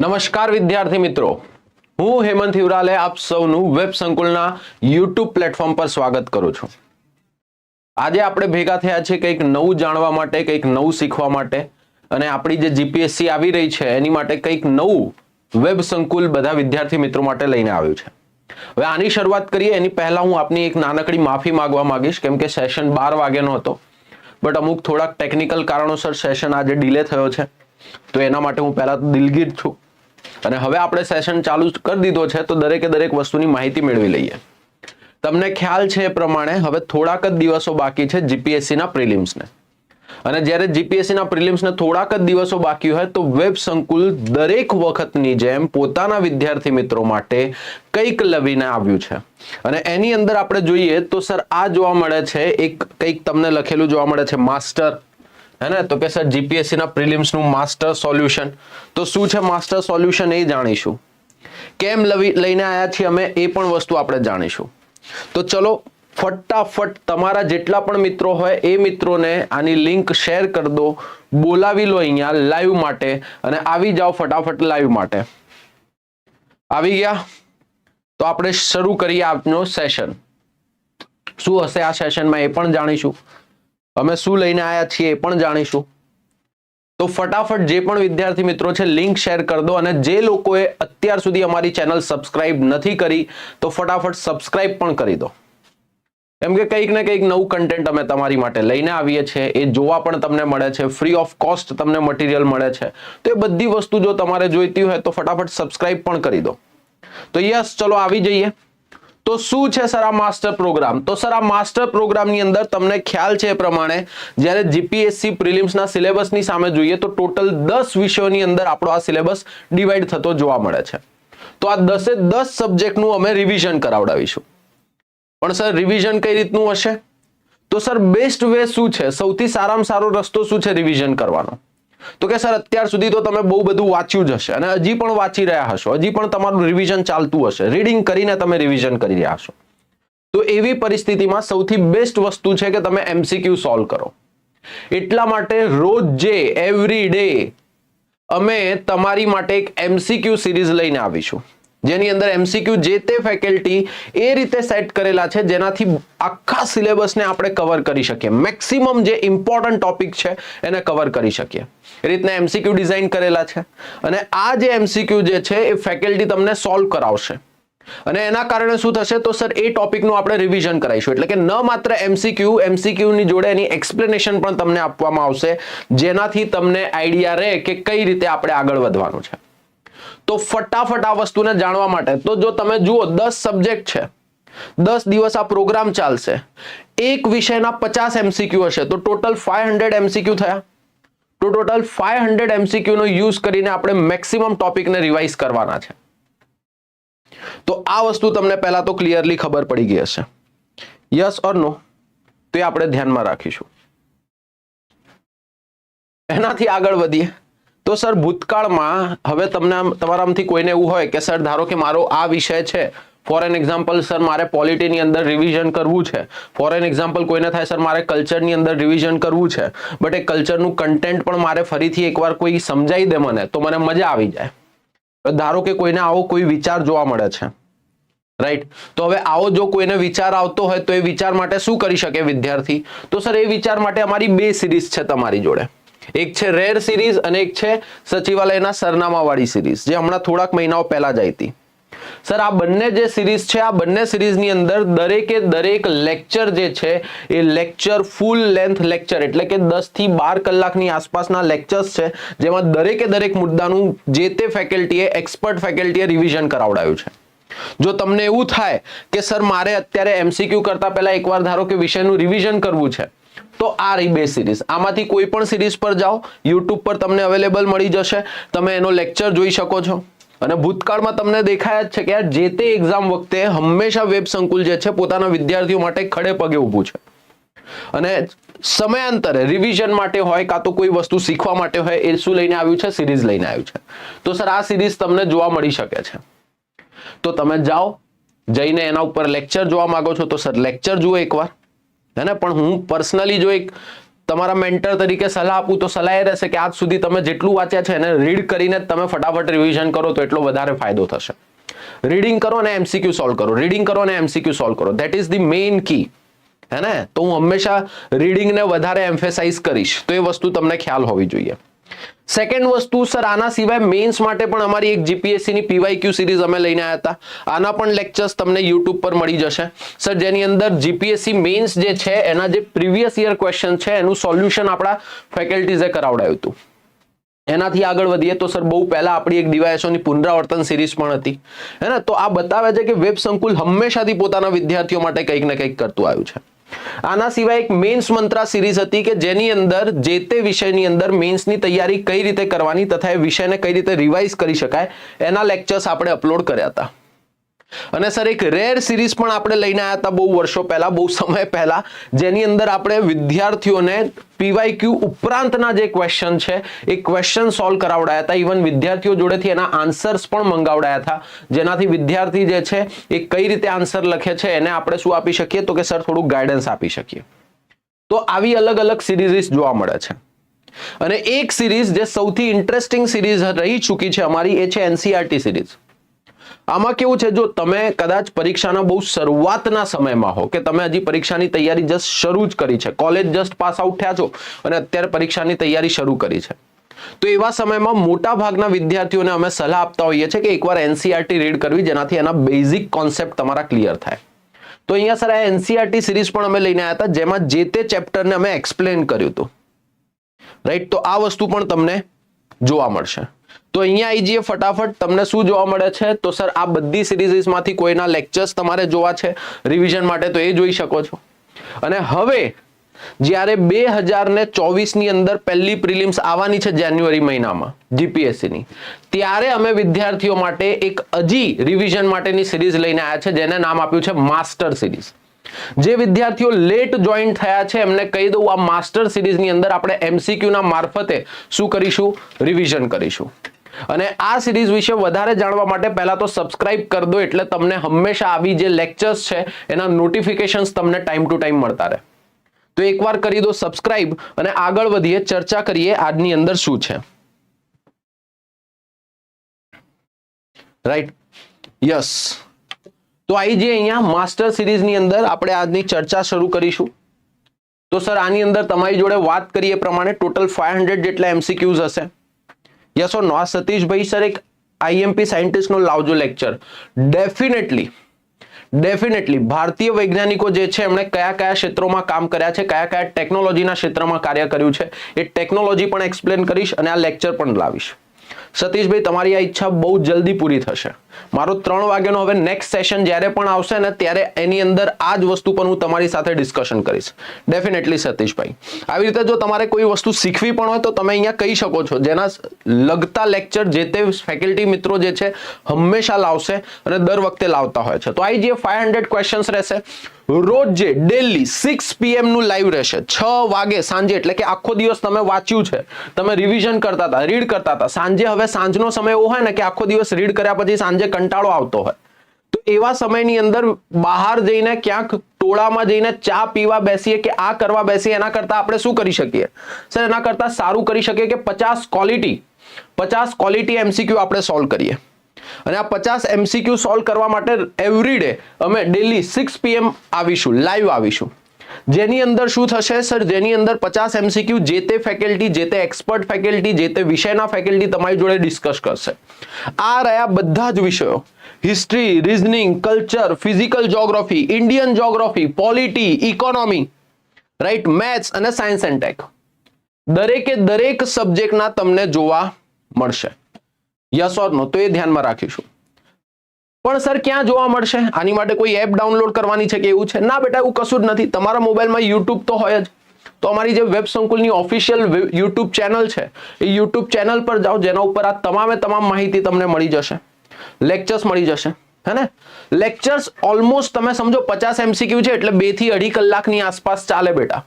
નમસ્કાર વિદ્યાર્થી મિત્રો. હું હેમંત હિવરાલે આપ સૌનું વેબ સંકુલના યુટ્યુબ પ્લેટફોર્મ પર સ્વાગત કરું છું. આજે આપણે ભેગા થયા છે કંઈક નવું જાણવા માટે, કંઈક નવું શીખવા માટે અને આપણી જે જીપીએસસી આવી રહી છે, એની માટે કંઈક નવું વેબ સંકુલ બધા વિદ્યાર્થી મિત્રો માટે લઈને આવ્યું છે. હવે આની શરૂઆત કરીએ, એની પહેલા હું આપની એક નાનકડી માફી માંગવા માંગીશ, કેમ કે સેશન બાર વાગ્યાનો હતો. બટ અમુક થોડાક ટેકનિકલ કારણોસર સેશન આજે ડિલે થયો છે. તો એના માટે હું પહેલા તો દિલગીર છું. અને હવે આપણે સેશન ચાલુ કરી દીધો છે, તો દરેકે દરેક વસ્તુની માહિતી મેળવી લઈએ. તમને ખ્યાલ છે એ પ્રમાણે હવે થોડાક જ દિવસો બાકી છે જીપીએસસીના પ્રિલિમ્સને અને જ્યારે જીપીએસસી ના પ્રિલિમ્સને થોડાક જ દિવસો બાકી હોય, તો વેબ સંકુલ દરેક વખતની જેમ પોતાના વિદ્યાર્થી મિત્રો માટે કંઈક લવીને આવ્યું છે. અને એની અંદર આપણે જોઈએ તો સર આ જોવા મળે છે, એક કંઈક તમને લખેલું જોવા મળે છે, માસ્ટર હે તો કે, સર જીપીએસસી ના પ્રિલિમ્સનું માસ્ટર સોલ્યુશન તો શું છે માસ્ટર સોલ્યુશન એ જાણીશું. કેમ લઈને આવ્યા છીએ અમે એ પણ વસ્તુ આપણે જાણીશું. તો ચલો, ફટાફટ તમારા જેટલા પણ મિત્રો હોય, એ મિત્રોને આની લિંક શેર કરી દો. બોલાવી લો અહીંયા લાઈવ માટે અને આવી જાઓ ફટાફટ લાઈવ માટે. આવી ગયા? તો આપણે શરૂ કરીએ આપનો સેશન શું હશે આ સેશનમાં એ પણ જાણીશું. અમે શું લઈને આવ્યા છીએ એ પણ જાણીશું. તો ફટાફટ જે પણ વિદ્યાર્થી મિત્રો છે લિંક શેર કરી દો અને જે લોકોએ અત્યાર સુધી અમારી ચેનલ સબસ્ક્રાઇબ નથી કરી, તો ફટાફટ સબસ્ક્રાઇબ પણ કરી દો. કેમ કે કંઈક ને કંઈક નવું કન્ટેન્ટ અમે તમારી માટે લઈને આવીએ છીએ, એ જોવા પણ તમને મળે છે ફ્રી ઓફ કોસ્ટ તમને મટીરિયલ મળે છે. તો એ બધી વસ્તુ જો તમારે જોઈતી હોય તો ફટાફટ સબસ્ક્રાઇબ પણ કરી દો. તો યસ, ચલો આવી જઈએ. તો શું છે સર આ માસ્ટર પ્રોગ્રામ? તો સર આ માસ્ટર પ્રોગ્રામની અંદર તમને ખ્યાલ છે એ પ્રમાણે, જ્યારે જીપીએસસી પ્રિલિમ્સના સિલેબસની સામે જોઈએ તો ટોટલ દસ વિષયોની અંદર આપણો આ સિલેબસ ડિવાઈડ થતો જોવા મળે છે. તો આ દસે દસ સબ્જેક્ટનું અમે રિવિઝન કરાવડાવીશું. પણ સર રિવિઝન કઈ રીતનું હશે? તો સર બેસ્ટ વે શું છે? સૌથી સારામાં સારો રસ્તો શું છે રિવિઝન કરવાનો? તો કે, સર, અત્યાર સુધી તો તમે બહુ બધું વાંચ્યું જ હશે અને હજી પણ વાંચી રહ્યા હશો. હજી પણ તમારું રિવિઝન ચાલતું હશે. રીડિંગ કરીને તમે રિવિઝન કરી રહ્યા હશો. તો એવી પરિસ્થિતિમાં સૌથી બેસ્ટ વસ્તુ છે કે તમે એમસીક્યુ સોલ્વ કરો. એટલા માટે રોજ જે એવરી ડે અમે તમારી માટે એક એમસીક્યુ સિરીઝ લઈને આવીશું. જેની અંદર એમસીક્યુ જે તે ફેકલ્ટી એ રીતે સેટ કરેલા છે, જેનાથી આખા સિલેબસને આપણે કવર કરી શકીએ. મેક્સિમમ જે ઇમ્પોર્ટન્ટ ટોપિક છે, એને કવર કરી શકીએ. એ રીતના એમસીક્યુ ડિઝાઇન કરેલા છે. અને આ જે એમસીક્યુ જે છે, એ ફેકલ્ટી તમને સોલ્વ કરાવશે. અને એના કારણે શું થશે? તો સર, એ ટોપિકનું આપણે રિવિઝન કરાવીશું એટલે કે ન માત્ર એમસીક્યુ એમસીક્યુની જોડે એની એક્સપ્લેનેશન પણ તમને આપવામાં આવશે, જેનાથી તમને આઈડિયા રહે કે કઈ રીતે આપણે આગળ વધવાનું છે. તો ફટાફટ આ વસ્તુને જાણવા માટે. તો જો તમે જુઓ, દસ સબ્જેક્ટ છે. દસ દિવસ આ પ્રોગ્રામ ચાલશે. એક વિષયના પચાસ એમસીક્યુ હશે. તો ટોટલ ફાઈવ હંડ્રેડ એમસીક્યુ થયા. તો ટોટલ ફાઈવ હંડ્રેડ એમસીક્યુ નો યુઝ કરીને આપણે મેક્સિમમ ટોપિકને રિવાઇઝ કરવાના છે. તો આ વસ્તુ તમને પહેલા તો ક્લિયરલી ખબર પડી ગઈ હશે. યસ ઓર નો તો એ આપણે ધ્યાનમાં રાખીશું. એનાથી આગળ વધીએ. તો સર, ભૂતકાળમાં હવે તમને તમારામાંથી કોઈને એવું હોય કે, સર, ધારો કે મારો આ વિષય છે ફોર એન એક્ઝામ્પલ સર, મારે પોલિટીની અંદર રિવિઝન કરવું છે. ફોર એન એક્ઝામ્પલ કોઈને થાય, સર, મારે કલ્ચરની અંદર રિવિઝન કરવું છે. બટ એ કલ્ચરનું કન્ટેન્ટ પણ મારે ફરીથી એકવાર કોઈ સમજાવી દે મને, તો મને મજા આવી જાય. ધારો કે કોઈને આવો કોઈ વિચાર જોવા મળે છે. રાઈટ તો હવે આવો જો કોઈને વિચાર આવતો હોય, તો એ વિચાર માટે શું કરી શકે વિદ્યાર્થી? તો સર, એ વિચાર માટે અમારી બે સિરીઝ છે તમારી જોડે. એક છે રેર સિરીઝ અને એક છે સચિવાલયના સરનામાવાળી સિરીઝ જે હમણાં થોડાક મહિનાઓ પહેલા જ આવી હતી. સર આ બંને જે સિરીઝ છે, આ બંને સિરીઝની અંદર દરેકે દરેક લેક્ચર જે છે, એ લેક્ચર ફૂલ લેન્થ લેક્ચર એટલે કે દસથી બાર કલાકની આસપાસના લેક્ચર્સ છે, જેમાં દરેકે દરેક મુદ્દાનું જે તે ફેકલ્ટીએ એક્સપર્ટ ફેકલ્ટીએ રિવિઝન કરાવડાયું છે. જો તમને એવું થાય કે સર મારે અત્યારે એમસીક્યુ કરતા પહેલા એકવાર ધારો કે વિષયનું રિવિઝન કરવું છે તો આ રહી બે સિરીઝ આમાંથી કોઈ પણ સિરીઝ પર જાઓ યુટ્યુબ પર તમને અવેલેબલ મળી જશે. તમે એનો લેક્ચર જોઈ શકો છો. અને ભૂતકાળમાં તમને દેખાય જ છે કે જે તે એક્ઝામ વખતે હંમેશા વેબ સંકુલ જે છે, પોતાના વિદ્યાર્થીઓ માટે ખડે પગે ઊભું છે. અને સમયાંતરે રિવિઝન માટે હોય કાં તો કોઈ વસ્તુ શીખવા માટે હોય, એ શું લઈને આવ્યું છે? સિરીઝ લઈને આવ્યું છે. તો સર, આ સિરીઝ તમને જોવા મળી શકે છે. તો તમે જાઓ, જઈને એના ઉપર લેક્ચર જોવા માંગો છો, તો સર લેક્ચર જુઓ એકવાર. હે પણ હું પર્સનલી જો એક તમારા મેન્ટર તરીકે સલાહ આપું તો સલાહ એ રહેશે કે આજ સુધી તમે જેટલું વાંચ્યા છે એને રીડ કરીને તમે ફટાફટ રિવિઝન કરો તો એટલો વધારે ફાયદો થશે. રીડિંગ કરો અને એમસીક્યુ સોલ્વ કરો. રીડિંગ કરો અને એમસીક્યુ સોલ્વ કરો. That is the main key હે ને? તો હું હંમેશા રીડિંગને વધારે એમ્ફેસાઇઝ કરીશ. તો એ વસ્તુ તમને ખ્યાલ હોવી જોઈએ. સેકન્ડ વસ્તુ સર આના સિવાય મેન્સ માટે પણ અમારી એક જીપીએસસીની પીવાયક્યુ સિરીઝ અમે લઈને આવ્યા હતા. આના પણ લેક્ચર્સ તમને યુટ્યુબ પર મળી જશે. સર જેની અંદર જીપીએસસી મેન્સ જે છે, એના જે પ્રીવિયસ યર ક્વેશ્ચન છે, એનું સોલ્યુશન આપણા ફેકલ્ટીઝે કરાવડાવ્યું હતું. એનાથી આગળ વધીએ તો સર બહુ પહેલા આપણી એક ડિવાઇસોની પુનરાવર્તન સિરીઝ પણ હતી. હે ને? તો આ બતાવે છે કે વેબ સંકુલ હંમેશાથી પોતાના વિદ્યાર્થીઓ માટે કંઈક ને કંઈક કરતું આવ્યું છે. આના સિવાય એક મેન્સ મંત્રા સિરીઝ હતી કે જેની અંદર જે તે વિષયની અંદર મેન્સની તૈયારી કઈ રીતે કરવાની તથા એ વિષયને કઈ રીતે રિવાઇઝ કરી શકાય, એના લેક્ચર્સ આપણે અપલોડ કર્યા હતા. અને સર, એક રેર સિરીઝ પણ આપણે લઈને આવ્યા હતા બહુ વર્ષો પહેલા, બહુ સમય પહેલા, જેની અંદર આપણે વિદ્યાર્થીઓને પીવાયક્યુ ઉપરાંતના જે ક્વેશ્ચન છે, એ ક્વેશ્ચન સોલ્વ કરાવડાયા હતા. ઇવન વિદ્યાર્થીઓ જોડેથી એના આન્સર્સ પણ મંગાવડાયા હતા. જેનાથી વિદ્યાર્થી જે છે, એ કઈ રીતે આન્સર લખે છે, એને આપણે શું આપી શકીએ? તો કે સર થોડું ગાઈડન્સ આપી શકીએ. તો આવી અલગ અલગ સિરીઝ જોવા મળે છે. અને એક સિરીઝ જે સૌથી ઇન્ટરેસ્ટિંગ સિરીઝ રહી ચૂકી છે અમારી, એ છે એનસીઆરટી સિરીઝ આમાં કેવું છે? જો તમે કદાચ પરીક્ષાના બહુ શરૂઆતના સમયમાં હો, કે તમે હજી પરીક્ષાની તૈયારી જસ્ટ શરૂ જ કરી છે કોલેજ જસ્ટ પાસ આઉટ થયા છો અને અત્યારે પરીક્ષાની તૈયારી શરૂ કરી છે. તો એવા સમયમાં મોટા ભાગના વિદ્યાર્થીઓને અમે સલાહ આપતા હોઈએ છીએ કે એકવાર એનસીઆરટી રીડ કરવી, જેનાથી એના બેઝિક કોન્સેપ્ટ તમારા ક્લિયર થાય. તો અહીંયા સર આ એનસીઆરટી સિરીઝ પણ અમે લઈને આવ્યા હતા, જેમાં જે તે ચેપ્ટરને અમે એક્સપ્લેન કર્યું હતું. રાઈટ તો આ વસ્તુ પણ તમને જોવા મળશે. તો અહીંયા આવી જઈએ ફટાફટ. તમને શું જોવા મળે છે? તો સર, આ બધી સિરીઝમાંથી કોઈના લેક્ચર્સ તમારે જોવા છે? રિવિઝન માટે તો એ જોઈ શકો છો. અને હવે, જ્યારે બે હજાર ને ચોવીસની અંદર પહેલી પ્રિલિમ્સ આવવાની છે જાન્યુઆરી મહિનામાં જીપીએસસીની ત્યારે અમે વિદ્યાર્થીઓ માટે એક હજી રિવિઝન માટેની સિરીઝ લઈને આવ્યા છે, જેને નામ આપ્યું છે માસ્ટર સિરીઝ. જે વિદ્યાર્થીઓ લેટ જોઈન થયા છે, એમને કહી દઉં, આ માસ્ટર સિરીઝની અંદર આપણે એમસીક્યુ ના મારફતે શું કરીશું? રિવિઝન કરીશું. અને આ સિરીઝ વિશે વધારે જાણવા માટે પહેલા તો સબસ્ક્રાઇબ કરી દો એટલે તમને હંમેશા આવી જે લેક્ચર્સ છે, એના નોટિફિકેશન્સ તમને ટાઈમ ટુ ટાઈમ મળતા રહે. તો એકવાર કરી દો સબસ્ક્રાઇબ અને આગળ વધીએ, ચર્ચા કરીએ આજની અંદર શું છે. રાઈટ યસ તો આવી જે અહીંયા માસ્ટર સિરીઝની અંદર આપણે આજની ચર્ચા શરૂ કરીશું. તો સર, આની અંદર તમારી જોડે વાત કરીએ પ્રમાણે ટોટલ ફાઈવ જેટલા એમસીક્યુઝ હશે. યસ ઓર નો આ સતીશભાઈ સર એક આઈએમપી સાયન્ટિસ્ટનો લાવજો લેક્ચર ડેફિનેટલી ડેફિનેટલી ભારતીય વૈજ્ઞાનિકો જે છે, એમણે કયા કયા ક્ષેત્રોમાં કામ કર્યા છે, કયા કયા ટેકનોલોજીના ક્ષેત્રમાં કાર્ય કર્યું છે, એ ટેકનોલોજી પણ એક્સપ્લેન કરીશ અને આ લેક્ચર પણ લાવીશ. સતીશભાઈ, તમારી આ ઈચ્છા બહુ જલ્દી પૂરી થશે. મારો ત્રણ વાગ્યાનો હવે નેક્સ્ટ સેશન જ્યારે પણ આવશે ને ત્યારે એની અંદર આ જ વસ્તુ પણ હું તમારી સાથે ડિસ્કશન કરીશ. ડેફિનેટલી સતીશભાઈ. આવી રીતે જો તમારે કોઈ વસ્તુ શીખવી પણ હોય તો તમે અહીંયા કહી શકો છો. જેના લગતા લેક્ચર જે તે ફેકલ્ટી મિત્રો જે છે હંમેશા લાવશે અને દર વખતે લાવતા હોય છે. તો આવી જે ફાઈવ હંડ્રેડ ક્વેશ્ચન્સ રહેશે. રોજ ડેલી સિક્સ પીએમનું લાઈવ રહેશે. છ વાગે સાંજે, એટલે કે આખો દિવસ તમે વાંચ્યું છે. તમે રિવિઝન કરતા હતા રીડ કરતા હતા. સાંજે હવે સાંજનો સમય એવો હોય ને કે આખો દિવસ રીડ કર્યા પછી સાંજે કંટાળો આવતો હોય. તો એવા સમયની અંદર બહાર જઈને ક્યાંક ટોળામાં જઈને ચા પીવા બેસીએ કે આ કરવા બેસીએ, એના કરતા આપણે શું કરી શકીએ? સર, એના કરતા સારું કરી શકીએ કે પચાસ ક્વોલિટી પચાસ ક્વોલિટી એમસીક્યુ આપણે સોલ્વ કરીએ. અને આ પચાસ એમસીક્યુ સોલ્વ કરવા માટે એવરી ડે અમે ડેલી સિક્સ પીએમ આવીશું લાઈવ આવીશું. જેની અંદર શું થશે? સર, જેની અંદર પચાસ એમસીક્યુ જે તે ફેકલ્ટી જે તે એક્સપર્ટ ફેકલ્ટી જે તે વિષયના ફેકલ્ટી તમારી જોડે ડિસ્કસ કરશે. આ રહ્યા બધા જ વિષયો. History reasoning culture physical geography Indian geography polity economy right maths અને સાયન્સ એન્ડ ટેક દરેકે દરેક સબ્જેક્ટના તમને જોવા મળશે. યસ ઓર નો તો એ ધ્યાનમાં રાખીશું. પણ સર, ક્યાં જોવા મળશે? આની માટે કોઈ એપ ડાઉનલોડ કરવાની છે કે એવું છે? ના બેટા, એવું કશું જ નથી. તમારા મોબાઈલમાં યુટ્યુબ તો હોય જ. તો અમારી જે વેબ સંકુલની ઓફિશિયલ યુટ્યુબ ચેનલ છે, એ યુટ્યુબ ચેનલ પર જાઓ, જેના ઉપર આ તમામે તમામ માહિતી તમને મળી જશે. લેક્ચર્સ મળી જશે. હે ને? લેક્ચર્સ ઓલમોસ્ટ તમે સમજો પચાસ એમસીક્યુ છે, એટલે બેથી અઢી કલાકની આસપાસ ચાલે બેટા.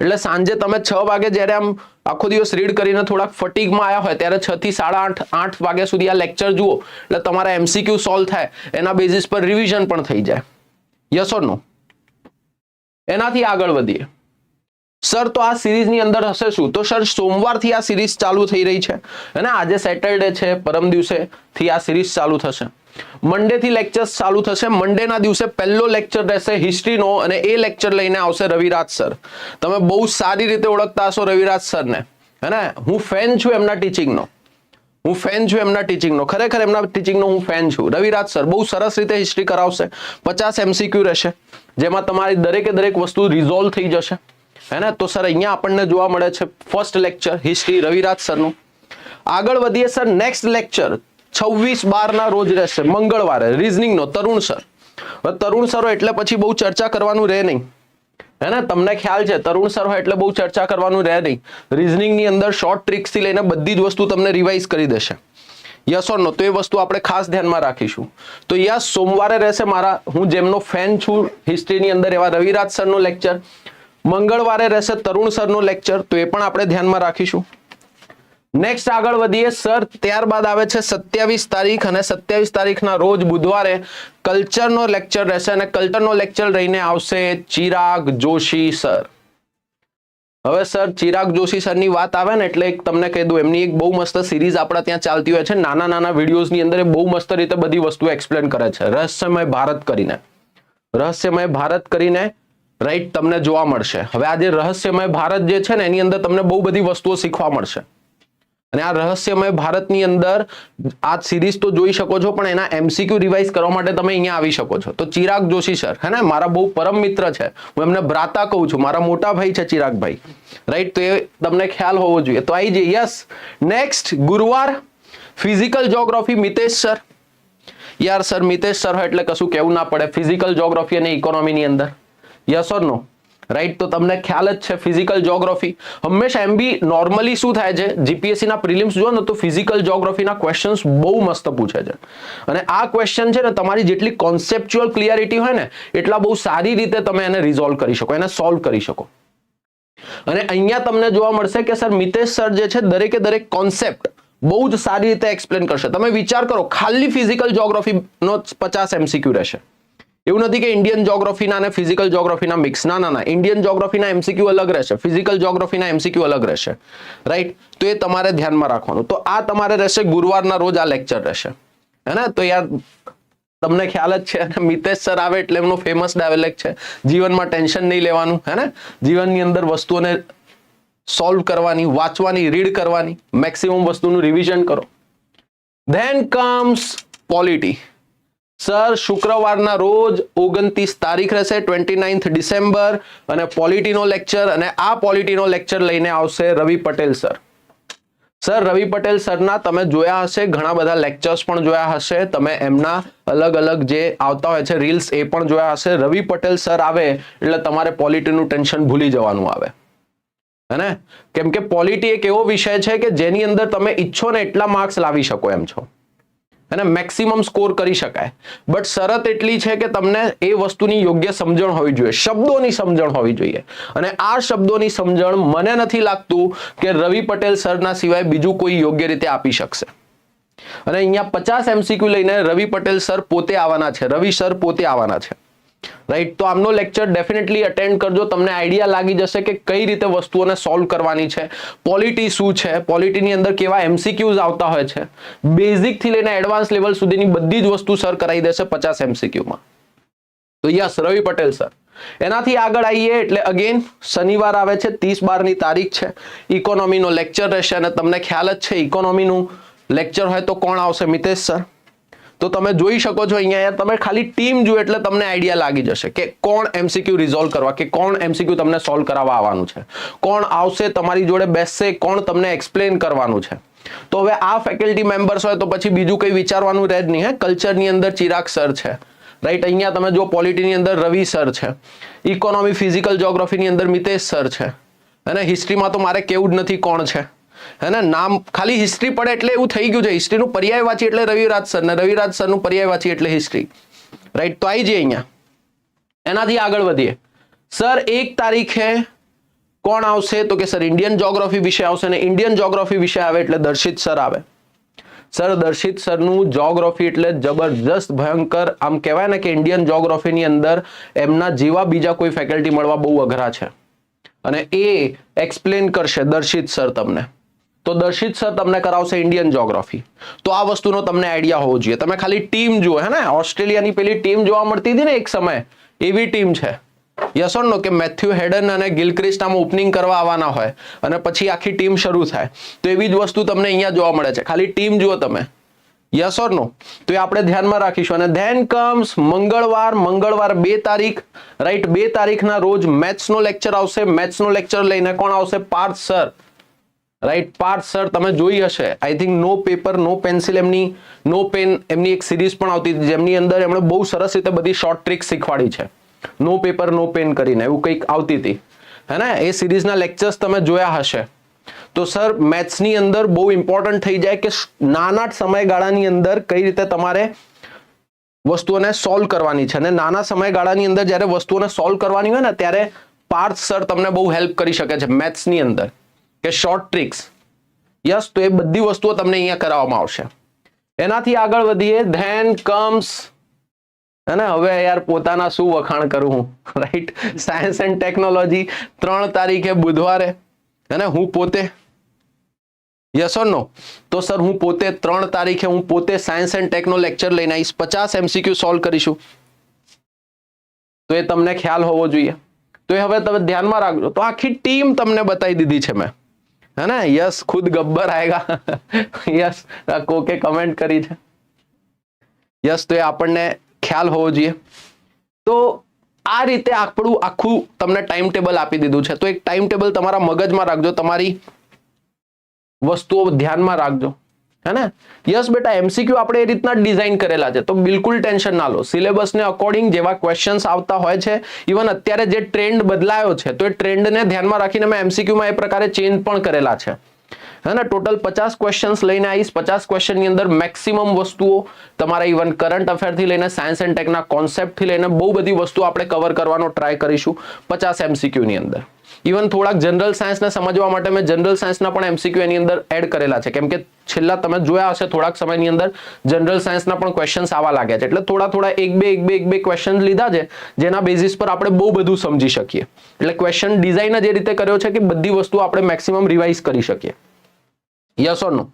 એટલે સાંજે તમે છ વાગે જ્યારે આમ આખો દિવસ રીડ કરીને થોડાક ફટીકમાં આવ્યા હોય, ત્યારે છ થી સાડા આઠ આઠ વાગ્યા સુધી આ લેક્ચર જુઓ. એટલે તમારા એમસીક્યુ સોલ્વ થાય, એના બેઝિસ પર રિવિઝન પણ થઈ જાય. યસ ઓર નો એનાથી આગળ વધીએ. સર તો આ સિરીઝની અંદર હશે શું? તો સર સોમવારથી આ સિરીઝ ચાલુ થઈ રહી છે. અને આજે સેટરડે છે, પરમ દિવસે થી આ સિરીઝ ચાલુ થશે. મંડે થી લેક્ચર્સ ચાલુ થશે. મંડેના દિવસે પહેલો લેક્ચર રહેશે હિસ્ટ્રીનો અને એ લેક્ચર લઈને આવશે રવિરાજ સર તમે બહુ સારી રીતે ઓળખતા હશો રવિરાજ સરને હે હું ફેન છું એમના ટીચિંગનો હું ફેન છું એમના ટીચિંગનો ખરેખર એમના ટીચિંગનો હું ફેન છું. રવિરાજ સર બહુ સરસ રીતે હિસ્ટ્રી કરાવશે. પચાસ એમસીક્યુ રહેશે. જેમાં તમારી દરેકે દરેક વસ્તુ રિઝોલ્વ થઈ જશે. હે ને? તો સર અહીંયા આપણને જોવા મળે છે ફર્સ્ટ લેક્ચર હિસ્ટ્રી રવિરાજ સરનું આગળ વધીએ સર નેક્સ્ટ લેક્ચર છવ્વીસ બારના રોજ રહેશે. મંગળવારે. રિઝનિંગનો તરુણ સર. તરુણ સરો એટલે પછી બહુ ચર્ચા કરવાનું રહે નહીં. હે ને? તમને ખ્યાલ છે, તરુણ સર હોય એટલે બહુ ચર્ચા કરવાનું રહે નહીં. રિઝનિંગની અંદર શોર્ટ ટ્રિક્સથી લઈને બધી જ વસ્તુ તમને રિવાઇઝ કરી દેશે. યસ ઓર નો તો એ વસ્તુ આપણે ખાસ ધ્યાનમાં રાખીશું. તો યસ, સોમવારે રહેશે મારા, હું જેમનો ફેન છું હિસ્ટ્રીની અંદર એવા રવિરાજ સરનો લેક્ચર મંગળવારે રહેશે તરુણ સરનો લેક્ચર તો એ પણ આપણે ધ્યાનમાં રાખીશું. નેક્સ્ટ આગળ વધીએ. સર ત્યારબાદ આવે છે સત્યાવીસ તારીખ અને સત્યાવીસ તારીખના રોજ બુધવારે કલ્ચરનો લેક્ચર રહેશે અને કલ્ચરનો લેક્ચર રહીને આવશે ચિરાગ જોશી સર હવે સર ચિરાગ જોશી સરની વાત આવે ને એટલે એક તમને કહી દઉં, એમની એક બહુ મસ્ત સિરીઝ આપણા ત્યાં ચાલતી હોય છે. નાના નાના વિડીયોઝની અંદર બહુ મસ્ત રીતે બધી વસ્તુ એક્સપ્લેન કરે છે. રહસ્યમય ભારત કરીને. રહસ્યમય ભારત કરીને રાઈટ તમને જોવા મળશે. હવે આ જે રહસ્યમય ભારત જે છે ને, એની અંદર તમને બહુ બધી વસ્તુઓ શીખવા મળશે. અને આ રહસ્યમય ભારતની અંદર આ સિરીઝ તો જોઈ શકો છો, પણ એના એમસીક્યુ રિવાઇઝ કરવા માટે તમે અહીંયા આવી શકો છો. તો ચિરાગ જોશી સર હે ને? મારા બહુ પરમ મિત્ર છે. હું એમને ભ્રાતા કહું છું. મારા મોટા ભાઈ છે ચિરાગભાઈ. રાઈટ તો એ તમને ખ્યાલ હોવો જોઈએ. તો આવી જઈએ. યસ નેક્સ્ટ ગુરુવાર. ફિઝિકલ જોગ્રાફી મિતેશ સર યાર સર મિતેશ સર એટલે કશું કહેવું ના પડે. ફિઝિકલ જોગ્રાફી અને ઇકોનોમીની અંદર. યસ ઓર નો રાઈટ તો તમને ખ્યાલ જ છે ફિઝિકલ જ્યોગ્રાફી હંમેશા એમ બી નોર્મલી શું થાય છે? જીપીએસસી ના પ્રિલિમ્સ જો ને તો ફિઝિકલ જ્યોગ્રાફીના ક્વેશ્ચન્સ બહુ મસ્ત પૂછે છે. અને આ ક્વેશ્ચન છે ને તમારી જેટલી કોન્સેપ્ચ્યુઅલ ક્લિયરિટી હોય ને, એટલા બહુ સારી રીતે તમે એને રિઝોલ્વ કરી શકો, એને સોલ્વ કરી શકો. અને અહીંયા તમને જોવા મળશે કે સર મિતેશ સર જે છે દરેકે દરેક કોન્સેપ્ટ બહુ જ સારી રીતે એક્સપ્લેન કરશે. તમે વિચાર કરો, ખાલી ફિઝિકલ જોગ્રાફીનો પચાસ એમસીક્યુ રહેશે. એવું નથી કે ઇન્ડિયન જોગ્રાફીના અને ફિઝિકલ જોગ્રાફીના મિક્સ ના ના ના. ઇન્ડિયન જોગ્રાફીના એમસીક્યુ અલગ રહેશે. ફિઝિકલ જોગ્રાફીના એમસીક્યુ અલગ રહેશે. રાઈટ તો એ તમારે ધ્યાનમાં રાખવાનું. તો આ તમારે રહેશે ગુરુવારના રોજ આ લેક્ચર રહેશે. હે ને? તો યાર, તમને ખ્યાલ જ છે અને મિતેશ સર આવે એટલે એમનો ફેમસ ડાયલેક્ટ છે. જીવનમાં ટેન્શન નહીં લેવાનું. હે ને? જીવનની અંદર વસ્તુઓને સોલ્વ કરવાની, વાંચવાની રીડ કરવાની મેક્સિમમ વસ્તુનું રિવિઝન કરો. ધેન કમ્સ પોલિટી સર, શુક્રવારના રોજ ઓગણત્રીસ તારીખ રહેશે ટ્વેન્ટી નાઇન્થ ડિસેમ્બર અને પોલિટીનો લેક્ચર અને આ પોલિટીનો લેક્ચર લઈને આવશે રવિ પટેલ સર. સર, રવિ પટેલ સરના તમે જોયા હશે, ઘણા બધા લેક્ચર્સ પણ જોયા હશે, તમે એમના અલગ અલગ જે આવતા હોય છે રીલ્સ એ પણ જોયા હશે. રવિ પટેલ સર આવે એટલે તમારે પોલિટીનું ટેન્શન ભૂલી જવાનું આવે. હે કેમ કે પોલિટી એક એવો વિષય છે કે જેની અંદર તમે ઈચ્છો ને એટલા માર્ક્સ લાવી શકો એમ છો. અને મેક્સિમમ સ્કોર કરી શકાય. બટ શરત એટલી છે કે તમને એ વસ્તુની યોગ્ય સમજણ હોવી જોઈએ. શબ્દોની સમજણ હોવી જોઈએ. અને આ શબ્દોની સમજણ મને નથી લાગતું કે રવિ પટેલ સરના સિવાય બીજું કોઈ યોગ્ય રીતે આપી શકશે. અને અહીંયા પચાસ એમસીક્યુ લઈને રવિ પટેલ સર પોતે આવવાના છે. રવિ સર પોતે આવવાના છે. રાઈટ તો આમનો લેક્ચર ડેફિનેટલી અટેન્ડ કરજો. તમને આઈડિયા લાગી જશે કે કઈ રીતે વસ્તુઓને સોલ્વ કરવાની છે. પોલિટી શું છે? પોલિટીની અંદર કેવા એમસીક્યુઝ આવતા હોય છે? બેઝિકથી લઈને એડવાન્સ લેવલ સુધીની બધી જ વસ્તુ સર કરાવી દેશે પચાસ એમસીક્યુમાં તો યસ, રવિ પટેલ સર એનાથી આગળ આવીએ એટલે અગેન શનિવાર આવે છે, ત્રીસ બારની તારીખ છે. ઇકોનોમીનો લેક્ચર રહેશે અને તમને ખ્યાલ જ છે ઇકોનોમીનું લેક્ચર હોય તો કોણ આવશે? મિતેશ સર તો તમે જોઈ શકો છો અહીંયા યાર તમે ખાલી ટીમ જુઓ એટલે તમને આઈડિયા લાગી જશે કે કોણ એમસીક્યુ રિઝોલ્વ કરવા, કે કોણ એમસીક્યુ તમને સોલ્વ કરાવવા આવવાનું છે. કોણ આવશે, તમારી જોડે બેસશે, કોણ તમને એક્સપ્લેન કરવાનું છે. તો હવે આ ફેકલ્ટી મેમ્બર્સ હોય તો પછી બીજું કંઈ વિચારવાનું રહે જ નહીં, હે? કલ્ચરની અંદર ચિરાગ સર છે. રાઈટ અહીંયા તમે જો પોલિટીની અંદર રવિ સર છે. ઇકોનોમી ફિઝિકલ જોગ્રાફીની અંદર મિતેશ સર છે. અને હિસ્ટ્રીમાં તો મારે કેવું જ નથી કોણ છે. હે નામ ખાલી હિસ્ટ્રી પડે એટલે એવું થઈ ગયું છે. હિસ્ટ્રીનું પર્યાય વાંચી એટલે રવિરાજ સર ને રવિરાજ સરનું પર્યાય વાંચી એટલે હિસ્ટ્રી રાઈટ તો આવી જઈએ અહીંયા. એનાથી આગળ વધીએ. સર એક તારીખે કોણ આવશે? તો કે સર ઇન્ડિયન જોગ્રાફી વિશે આવશે ને ઇન્ડિયન જોગ્રાફી વિશે આવે એટલે દર્શિત સર આવે. સર દર્શિત સરનું જોગ્રાફી એટલે જબરજસ્ત ભયંકર, આમ કહેવાય ને કે ઇન્ડિયન જોગ્રાફીની અંદર એમના જેવા બીજા કોઈ ફેકલ્ટી મળવા બહુ અઘરા છે. અને એ એક્સપ્લેન કરશે દર્શિત સર તમને. તો દર્શિત સર તમને કરાવશે ઇન્ડિયન જ્યોગ્રાફી તો આ વસ્તુનો તમને આઈડિયા હોવો જોઈએ. તમે ખાલી ટીમ જુઓ, હે ને? ઓસ્ટ્રેલિયાની પેલી ટીમ જોવા મળતી હતી ને એક સમય? એવી ટીમ છે. યસ ઓર કે મેથ્યુ હેડન અને ગિલક્રિસ્ટ આમાં ઓપનિંગ કરવા આવવાના હોય અને પછી આખી ટીમ શરૂ થાય. તો એવી જ વસ્તુ તમને અહીંયા જોવા મળે છે. ખાલી ટીમ જુઓ તમે. Yes or no? તો એ આપણે ધ્યાનમાં રાખીશું. અને ધેન કમ્સ મંગળવાર. મંગળવાર બે તારીખ. રાઈટ બે તારીખના રોજ મેથ્સનો લેક્ચર આવશે. મેથ્સનો લેક્ચર લઈને કોણ આવશે? Parth sir. Right Parth sir તમે જોઈ હશે. I think no paper no pencil એમની નો પેન એમની એક સિરીઝ પણ આવતી હતી, જેમની અંદર એમણે બહુ સરસ રીતે બધી શોર્ટ ટ્રિક શીખવાડી છે. નો પેપર નો પેન કરીને, એવું કંઈક આવતી હતી. હે ને? એ સિરીઝના લેક્ચર્સ તમે જોયા હશે. તો સર મેથ્સની અંદર બહુ ઇમ્પોર્ટન્ટ થઈ જાય કે નાના સમયગાળાની અંદર કઈ રીતે તમારે વસ્તુઓને સોલ્વ કરવાની છે. અને નાના સમયગાળાની અંદર જ્યારે વસ્તુઓને સોલ્વ કરવાની હોય ને, ત્યારે પાર્થ સર તમને બહુ હેલ્પ કરી શકે છે મેથ્સની અંદર. કે શોર્ટ ટ્રિક્સ યસ તો એ બધી વસ્તુઓ તમને અહીંયા કરાવવામાં આવશે. એનાથી આગળ વધીએ, ધેન કમ્સ. અને હવે યાર પોતાના શું વખાણ કરું હું? રાઈટ સાયન્સ એન્ડ ટેકનોલોજી ત્રણ તારીખે બુધવારે. અને હું પોતે. યસ ઓર નો તો સર હું પોતે ત્રણ તારીખે હું પોતે સાયન્સ એન્ડ ટેકનો લેક્ચર લઈને આવીશ. પચાસ એમસીક્યુ સોલ્વ કરીશું. તો એ તમને ખ્યાલ હોવો જોઈએ. તો એ હવે તમે ધ્યાનમાં રાખજો. તો આખી ટીમ તમને બતાવી દીધી છે મેં. હે ને યસ ખુદ ગબ્બર આएगा યસ કોકે કમેન્ટ કરી છે યસ તો એ આપણને ખ્યાલ હોવો જોઈએ તો આ રીતે આપણું આખું તમને ટાઈમ ટેબલ આપી દીધું છે તો એક ટાઈમ ટેબલ તમારા મગજમાં રાખજો તમારી વસ્તુઓ ધ્યાનમાં રાખજો હે ને યસ બેટા એમસીક્યુ આપણે એ રીતના ડિઝાઇન કરેલા છે. તો બિલકુલ ટેન્શન ના લો. સિલેબસને અકોર્ડિંગ જેવા ક્વેશ્ચન્સ આવતા હોય છે ઇવન અત્યારે જે ટ્રેન્ડ બદલાયો છે, તો એ ટ્રેન્ડને ધ્યાનમાં રાખીને મેં એમસીક્યુમાં એ પ્રકારે ચેન્જ પણ કરેલા છે. હે ને ટોટલ પચાસ ક્વેશ્ચન્સ લઈને આવીશ. પચાસ ક્વેશ્ચનની અંદર મેક્સિમમ વસ્તુઓ તમારા ઇવન કરંટ અફેરથી લઈને સાયન્સ એન્ડ ટેકના કોન્સેપ્ટથી લઈને બહુ બધી વસ્તુ આપણે કવર કરવાનો ટ્રાય કરીશું. પચાસ એમસીક્યુની અંદર. ઇવન થોડાક જનરલ સાયન્સને સમજવા માટે મેં જનરલ સાયન્સના પણ એમસીક્યુ એની અંદર એડ કરેલા છે. કેમ કે છેલ્લા તમે જોયા હશે થોડાક સમયની અંદર જનરલ સાયન્સના પણ ક્વેશ્ચન્સ આવા લાગ્યા છે. એટલે થોડા થોડા એક બે એક બે એક બે ક્વેશ્ચન લીધા છે, જેના બેઝિસ પર આપણે બહુ બધું સમજી શકીએ. એટલે ક્વેશ્ચન ડિઝાઇન જ એ રીતે કર્યો છે કે બધી વસ્તુ આપણે મેક્સિમમ રિવાઇઝ કરી શકીએ. યસ ઓર નો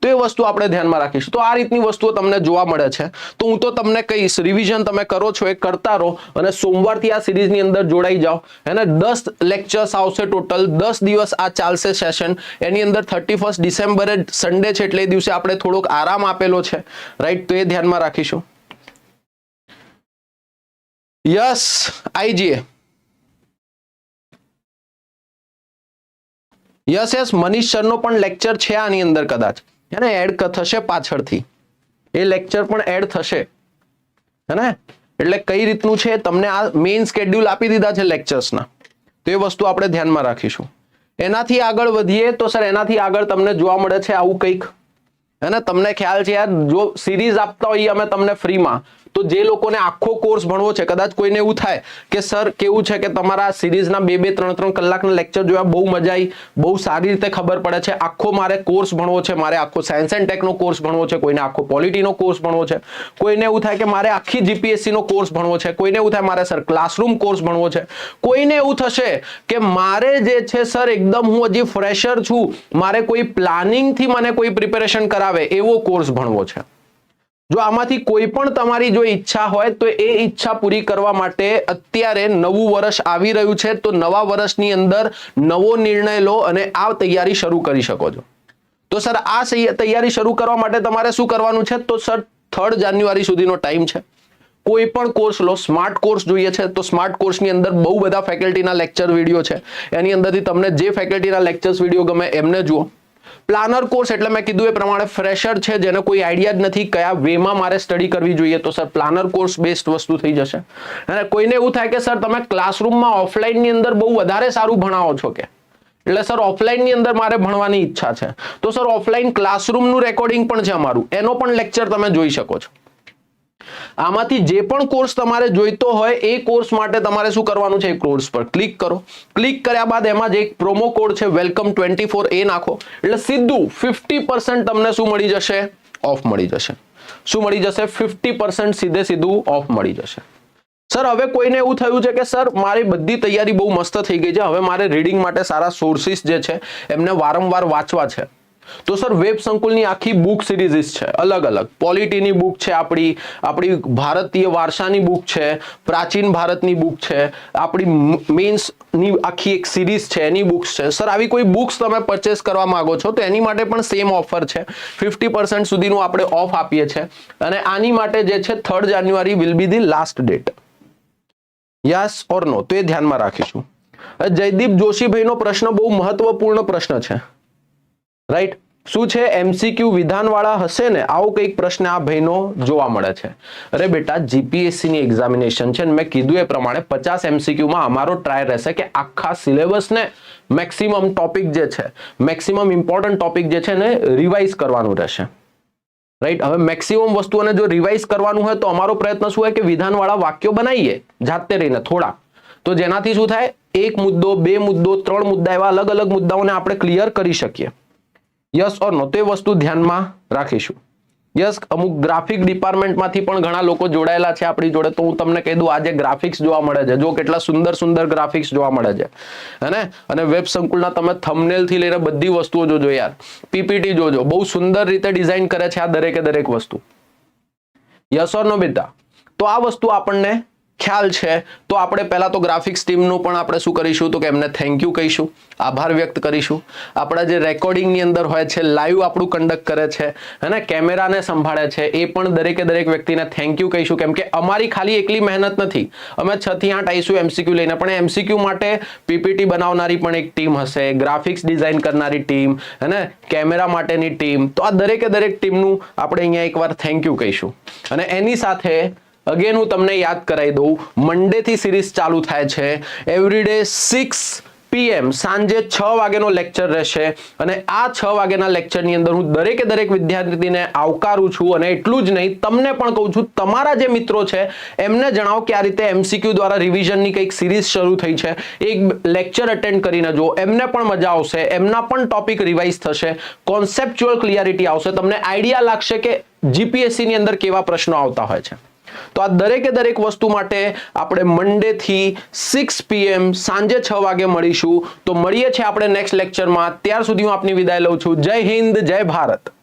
તો એ વસ્તુ આપણે ધ્યાનમાં રાખીશું. તો આ રીતની વસ્તુઓ તમને જોવા મળે છે. તો હું તો તમને કહીશ રિવિઝન તમે કરો છો, એ કરતા રહો અને સોમવારથી આ સિરીઝની અંદર જોડાઈ જાઓ. એને દસ લેક્ચર્સ આવશે ટોટલ દસ દિવસ આ ચાલશે સેશન એની અંદર થર્ટી ફર્સ્ટ ડિસેમ્બરે સન્ડે છે એટલે એ દિવસે આપણે થોડોક આરામ આપેલો છે. રાઈટ તો એ ધ્યાનમાં રાખીશું. યસ આઈ જઈએ યસ યસ મનીષ સરનો પણ લેક્ચર છે આની અંદર કદાચ. હે ને એડ થશે પાછળથી. એ લેક્ચર પણ એડ થશે. હે એટલે કઈ રીતનું છે? તમને આ મેઇન સ્કેડ્યુલ આપી દીધા છે લેક્ચર્સના તો એ વસ્તુ આપણે ધ્યાનમાં રાખીશું. એનાથી આગળ વધીએ તો સર, એનાથી આગળ તમને જોવા મળે છે આવું કંઈક. અને તમને ખ્યાલ છે યાર, જો સિરીઝ આપતા હોઈએ અમે તમને ફ્રીમાં તો જે લોકોને આખો કોર્સ ભણવો છે, કદાચ કોઈને એવું થાય કે, સર, કેવું છે કે તમારા સિરીઝના બે બે, ત્રણ ત્રણ કલાકના લેક્ચર જોયા બહુ મજા આવી બહુ સારી રીતે ખબર પડે છે, આખો મારે કોર્સ ભણવો છે, મારે આખો સાયન્સ એન્ડ ટેકનો કોર્સ ભણવો છે, કોઈને આખો પોલિટીનો કોર્સ ભણવો છે, કોઈને એવું થાય કે મારે આખી જીપીએસસીનો કોર્સ ભણવો છે, કોઈને એવું થાય મારે સર ક્લાસરૂમ કોર્સ ભણવો છે, કોઈને એવું થશે કે મારે જે છે, સર, એકદમ હું હજી ફ્રેશર છું, મારે કોઈ પ્લાનિંગથી મને કોઈ પ્રિપેરેશન કરાવે, એવો કોર્સ ભણવો છે. જો આમાંથી કોઈ પણ તમારી જો ઈચ્છા હોય, તો એ ઈચ્છા પૂરી કરવા માટે અત્યારે નવું વર્ષ આવી રહ્યું છે. તો નવા વર્ષની અંદર નવો નિર્ણય લો અને આ તૈયારી શરૂ કરી શકો છો. તો સર, આ તૈયારી શરૂ કરવા માટે તમારે શું કરવાનું છે? તો સર થર્ડ જાન્યુઆરી સુધીનો ટાઈમ છે. કોઈ પણ કોર્સ લો, સ્માર્ટ કોર્સ જોઈએ છે, તો સ્માર્ટ કોર્સની અંદર બહુ બધા ફેકલ્ટીના લેક્ચર વીડિયો છે. એની અંદરથી તમને જે ફેકલ્ટીના લેક્ચર્સ વીડિયો ગમે એમને જુઓ. પ્લાનર કોર્સ એટલે મેં કીધું એ પ્રમાણે ફ્રેશર છે, જેને કોઈ આઈડિયા જ નથી કયા વેમાં મારે સ્ટડી કરવી જોઈએ, તો સર પ્લાનર કોર્સ બેસ્ડ વસ્તુ થઈ જશે. અને કોઈને એવું થાય કે સર તમે ક્લાસરૂમમાં ઓફલાઈનની અંદર બહુ વધારે સારું ભણાવો છો કે? એટલે સર ઓફલાઈનની અંદર મારે ભણવાની ઈચ્છા છે. તો સર ઓફલાઈન ક્લાસરૂમનું રેકોર્ડિંગ પણ છે અમારું. એનો પણ લેક્ચર તમે જોઈ શકો છો. આમાંથી જે પણ કોર્સ તમારે જોઈતો હોય એ કોર્સ માટે તમારે શું કરવાનું છે? એ કોર્સ પર ક્લિક કરો. ક્લિક કર્યા બાદ એમાં જે એક પ્રોમો કોડ છે વેલકમ ટ્વેન્ટી ફોર એ નાખો. એટલે સીધું ફિફ્ટી પર્સન્ટ તમને શું મળી જશે? ઓફ મળી જશે. શું મળી જશે? ફિફ્ટી પર્સન્ટ સીધે સીધું ઓફ મળી જશે. સર હવે કોઈને એવું થયું છે કે સર મારી બધી તૈયારી બહુ મસ્ત થઈ ગઈ છે. હવે મારે રીડિંગ માટે સારા સોર્સિસ જે છે, એમને વારંવાર વાંચવા છે. તો સર, વેબ સંકુલની આખી બુક સિરીઝ છે, અલગ અલગ. પોલિટીની બુક છે આપણી આપણી ભારતીય વારસાની બુક છે, પ્રાચીન ભારતની બુક છે, આપણી મેન્સની આખી એક સિરીઝ છે, એની બુક્સ છે. સર, આવી કોઈ બુક્સ તમે પરચેસ કરવા માંગો છો, તો એની માટે પણ સેમ ઓફર છે. ફિફ્ટી પર્સન્ટ સુધીનું આપણે ઓફ આપીએ છીએ. અને આની માટે જે છે third January will be the last date yes or no તો એ ધ્યાનમાં રાખીશું. જયદીપ જોશીભાઈનો પ્રશ્ન બહુ મહત્વપૂર્ણ પ્રશ્ન છે. રાઈટ શું છે? એમસીક્યુ વિધાનવાળા હશે ને? આવો કંઈક પ્રશ્ન આ ભાઈનો જોવા મળે છે. અરે બેટા જીપીએસસીની એક્ઝામિનેશન છે ને મેં કીધું એ પ્રમાણે પચાસ એમસીક્યુમાં અમારો ટ્રાય રહેશે કે આખા સિલેબસને મેક્સિમમ ટોપિક જે છે મેક્સિમમ ઇમ્પોર્ટન્ટ ટોપિક જે છે ને રિવાઇઝ કરવાનું રહેશે. રાઈટ હવે મેક્સિમમ વસ્તુઓને જો રિવાઇઝ કરવાનું હોય તો અમારો પ્રયત્ન શું હોય કે વિધાનવાળા વાક્યો બનાવીએ, જાતે રહીને થોડા. તો જેનાથી શું થાય? એક મુદ્દો, બે મુદ્દો, ત્રણ મુદ્દા એવા અલગ અલગ મુદ્દાઓને આપણે ક્લિયર કરી શકીએ. યસ ઓર નો, તે વસ્તુ ધ્યાનમાં રાખીશું. યસ, અમુક ગ્રાફિક ડિપાર્ટમેન્ટમાંથી પણ ઘણા લોકો જોડાયેલા છે આપણી જોડે, તો હું તમને કહી દઉં, આજે ગ્રાફિક્સ જોવા મળે છે. જો કેટલા સુંદર સુંદર ગ્રાફિક્સ જોવા મળે છે. હે અને વેબ સંકુલના તમે થમનેલથી લઈને બધી વસ્તુઓ જોજો યાર. પીપીટી જોજો. બહુ સુંદર રીતે ડિઝાઇન કરે છે આ દરેકે દરેક વસ્તુ. યસ ઓર નો બેટા? તો આ વસ્તુ આપણને ખ્યાલ છે, તો આપણે પહેલાં તો ગ્રાફિક્સ ટીમનું પણ આપણે શું કરીશું? તો કે એમને થેન્ક યુ કહીશું, આભાર વ્યક્ત કરીશું. આપણા જે રેકોર્ડિંગની અંદર હોય છે લાઈવ આપણું કન્ડક્ટ કરે છે અને કેમેરાને સંભાળે છે, એ પણ દરેકે દરેક વ્યક્તિને થેન્ક યુ કહીશું. કેમ કે અમારી ખાલી એકલી મહેનત નથી. અમે છ થી આઠ આવીશું એમસીક્યુ લઈને, પણ એમસીક્યુ માટે પીપીટી બનાવનારી પણ એક ટીમ હશે ગ્રાફિક્સ ડિઝાઇન કરનારી ટીમ અને કેમેરા માટેની ટીમ તો આ દરેકે દરેક ટીમનું આપણે અહીંયા એકવાર થેન્ક યુ કહીશું. અને એની સાથે અગેન હું તમને યાદ કરાવી દઉં. મંડે થી સિરીઝ ચાલુ થાય છે. એવરીડે સિક્સ પીએમ સાંજે છ વાગેનો લેક્ચર રહેશે. અને આ છ વાગ્યાના લેક્ચરની અંદર હું દરેકે દરેક વિદ્યાર્થીને આવકારું છું અને એટલું જ નહીં, તમને પણ કહું છું, તમારા જે મિત્રો છે, એમને જણાવો કે આ રીતે એમસીક્યુ દ્વારા રિવિઝનની કંઈક સિરીઝ શરૂ થઈ છે. એક લેક્ચર અટેન્ડ કરીને જુઓ. એમને પણ મજા આવશે. એમના પણ ટોપિક રિવાઇઝ થશે. કોન્સેપ્ચ્યુઅલ ક્લિયરિટી આવશે. તમને આઈડિયા લાગશે કે જીપીએસસીની અંદર કેવા પ્રશ્નો આવતા હોય છે. તો આ દરેકે દરેક વસ્તુ માટે આપણે મંડે થી સિક્સ પીએમ સાંજે છ વાગે મળીશું. તો મળીએ છીએ આપણે નેક્સ્ટ લેક્ચરમાં ત્યાર સુધી હું આપની વિદાય લઉં છું. જય હિન્દ, જય ભારત.